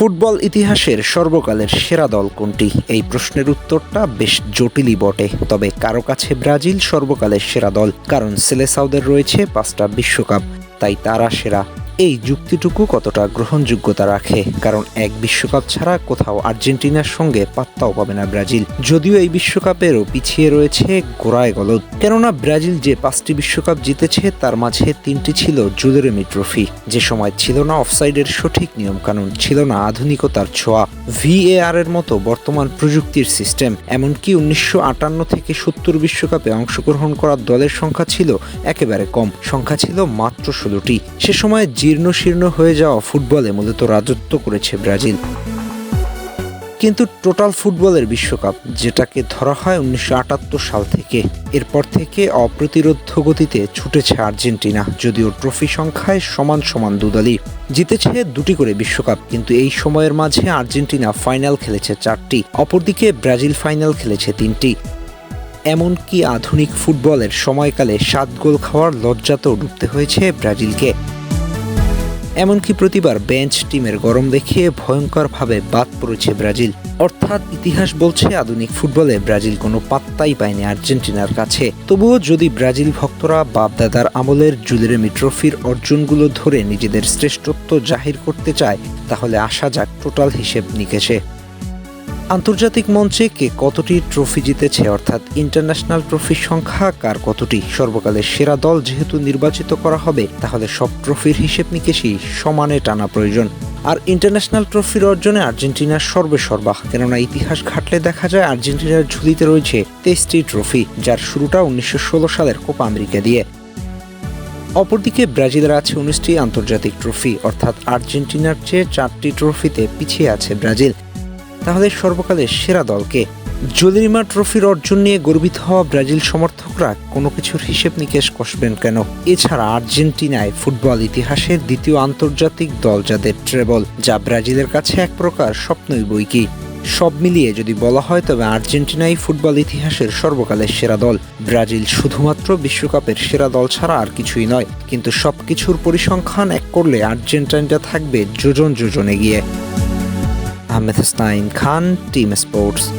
Football ইতিহাসের সর্বকালের সেরা দল কোনটি? এই প্রশ্নের উত্তরটা বেশ জটিলই বটে। তবে কারও কাছে ব্রাজিল সর্বকালের সেরা দল, কারণ সেলেসাউদের রয়েছে পাঁচটা বিশ্বকাপ, তাই তারা সেরা। এই যুক্তিটুকু কতটা গ্রহণযোগ্যতা রাখে? কারণ এক বিশ্বকাপ ছাড়া কোথাও আর্জেন্টিনার সঙ্গে পাত্তাও পাবে না ব্রাজিল। যদিও এই বিশ্বকাপেরও পিছিয়ে রয়েছে গোড়ায় গলদ। কেননা ব্রাজিল যে পাঁচটি বিশ্বকাপ জিতেছে, তার মাঝে তিনটি ছিল জুলেরেমি ট্রফি। যে সময় ছিল না অফসাইডের সঠিক নিয়মকানুন, ছিল না আধুনিকতার ছোঁয়া। ভিএআর এর মতো বর্তমান প্রযুক্তির সিস্টেম, এমনকি উনিশশো আটান্ন থেকে সত্তর বিশ্বকাপে অংশগ্রহণ করার দলের সংখ্যা ছিল একেবারে কম। সংখ্যা ছিল মাত্র ষোলোটি। সে সময় জীর্ণ শীর্ণ হয়ে যাওয়া ফুটবলে মূলত রাজত্ব করেছে ব্রাজিল। কিন্তু টোটাল ফুটবলের বিশ্বকাপ, যেটাকে ধরা হয় উনিশশো আটাত্তর সাল থেকে, এরপর থেকে অপ্রতিরোধ গতিতে ছুটেছে আর্জেন্টিনা, যদিও ট্রফি সংখ্যায় সমান সমান দুদলই। জিতেছে দুটি করে বিশ্বকাপ, কিন্তু এই সময়ের মাঝে আর্জেন্টিনা ফাইনাল খেলেছে চারটি, অপরদিকে ব্রাজিল ফাইনাল খেলেছে তিনটি। এমনকি আধুনিক ফুটবলের সময়কালে সাত গোল খাওয়ার লজ্জাতেও ডুবতে হয়েছে ব্রাজিলকে। এমনকি প্রতিবার বেঞ্চ টিমের গরম দেখে ভয়ঙ্করভাবে বাদ পড়েছে ব্রাজিল। অর্থাৎ ইতিহাস বলছে আধুনিক ফুটবলে ব্রাজিল কোনো পাত্তাই পায়নি আর্জেন্টিনার কাছে। তবুও যদি ব্রাজিল ভক্তরা বাপদাদার আমলের জুলেরেমি ট্রফির অর্জনগুলো ধরে নিজেদের শ্রেষ্ঠত্ব জাহির করতে চায়, তাহলে আসা যাক টোটাল হিসেব নিকেশে। আন্তর্জাতিক মঞ্চে কে কতটি ট্রফি জিতেছে, অর্থাৎ ইন্টারন্যাশনাল ট্রফির সংখ্যা কার কতটি? সর্বকালের সেরা দল যেহেতু নির্বাচিত করা হবে, তাহলে সব ট্রফির হিসেব নিকেশই সমানে টানা প্রয়োজন। আর ইন্টারন্যাশনাল ট্রফির অর্জনে আর্জেন্টিনার সর্বে সর্বা কেননা ইতিহাস ঘাটলে দেখা যায় আর্জেন্টিনার ঝুলিতে রয়েছে তেইশটি ট্রফি যার শুরুটা উনিশশো ষোলো সালের কোপা আমেরিকা দিয়ে। অপরদিকে ব্রাজিলের আছে উনিশটি আন্তর্জাতিক ট্রফি অর্থাৎ আর্জেন্টিনার চেয়ে চারটি ট্রফিতে পিছিয়ে আছে ব্রাজিল। তাহলে সর্বকালের সেরা দলকে। জলিরিমা ট্রফির অর্জন নিয়ে গর্বিত হওয়া ব্রাজিল সমর্থকরা কোনো কিছুর হিসেব নিকেশ কষবেন কেন? এছাড়া আর্জেন্টিনায় ফুটবল ইতিহাসের দ্বিতীয় আন্তর্জাতিক দল যাদের ট্রেবল, যা ব্রাজিলের কাছে এক প্রকার স্বপ্নই বই কি? সব মিলিয়ে যদি বলা হয় তবে আর্জেন্টিনাই ফুটবল ইতিহাসের সর্বকালের সেরা দল। ব্রাজিল শুধুমাত্র বিশ্বকাপের সেরা দল ছাড়া আর কিছুই নয়, কিন্তু সব কিছুর পরিসংখ্যান এক করলে আর্জেন্টাইনটা থাকবে যোজন যোজন এগিয়ে amethystine Khan, Team Sports.